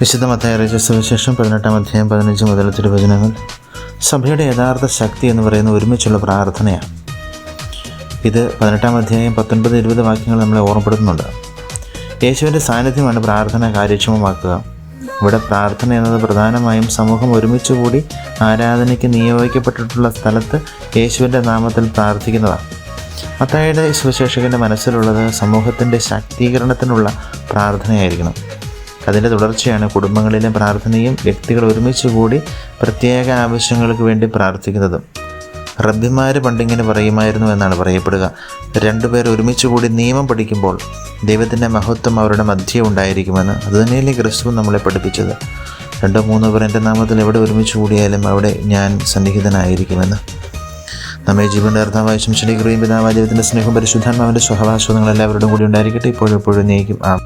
വിശുദ്ധ മത്തായ സുവിശേഷം പതിനെട്ടാം അധ്യായം പതിനഞ്ച് മുതൽ തിരുവചനങ്ങൾ. സഭയുടെ യഥാർത്ഥ ശക്തി എന്ന് പറയുന്ന ഒരുമിച്ചുള്ള പ്രാർത്ഥനയാണ്. ഇത് പതിനെട്ടാം അധ്യായം പത്തൊൻപത് ഇരുപത് വാക്യങ്ങൾ നമ്മളെ ഓർമ്മപ്പെടുത്തുന്നുണ്ട്. യേശുവിന്റെ സാന്നിധ്യമാണ് പ്രാർത്ഥന കാര്യക്ഷമമാക്കുക. ഇവിടെ പ്രാർത്ഥന എന്നത് പ്രധാനമായും സമൂഹം ഒരുമിച്ച് കൂടി ആരാധനയ്ക്ക് നിയോഗിക്കപ്പെട്ടിട്ടുള്ള സ്ഥലത്ത് യേശുവിന്റെ നാമത്തിൽ പ്രാർത്ഥിക്കുന്നതാണ് മത്തായിയുടെ സുവിശേഷകന്റെ മനസ്സിലുള്ളത് സമൂഹത്തിന്റെ ശാക്തീകരണത്തിനുള്ള പ്രാർത്ഥനയായിരിക്കണം. അതിന്റെ തുടർച്ചയാണ് കുടുംബങ്ങളിലെ പ്രാർത്ഥനയും വ്യക്തികൾ ഒരുമിച്ച് കൂടി പ്രത്യേക ആവശ്യങ്ങൾക്ക് വേണ്ടി പ്രാർത്ഥിക്കുന്നതും. റബ്ബിമാർ പണ്ടിങ്ങനെ പറയുമായിരുന്നു എന്നാണ് പറയപ്പെടുക. രണ്ടുപേർ ഒരുമിച്ച് കൂടി നിയമം പഠിക്കുമ്പോൾ ദൈവത്തിന്റെ മഹത്വം അവരുടെ മധ്യേ ഉണ്ടായിരിക്കുമെന്ന് അതുതന്നെയല്ലേ ക്രിസ്തു നമ്മളെ പഠിപ്പിച്ചത്. രണ്ടോ മൂന്നോ പേർ എന്റെ നാമത്തിൽ എവിടെ ഒരുമിച്ച് കൂടിയാലും അവിടെ ഞാൻ സന്നിഹിതനായിരിക്കുമെന്ന്. നമ്മെ ജീവന്റെ അർത്ഥമായി ശംശനിക്കുകയും പിതാവായ ദൈവത്തിന്റെ സ്നേഹവും പരിശുദ്ധാത്മാവിന്റെ സ്വഭാവാശ്വതങ്ങൾ എല്ലാവരോടും കൂടി ഉണ്ടായിരിക്കട്ടെ. ഇപ്പോഴും എപ്പോഴും നീക്കും ആ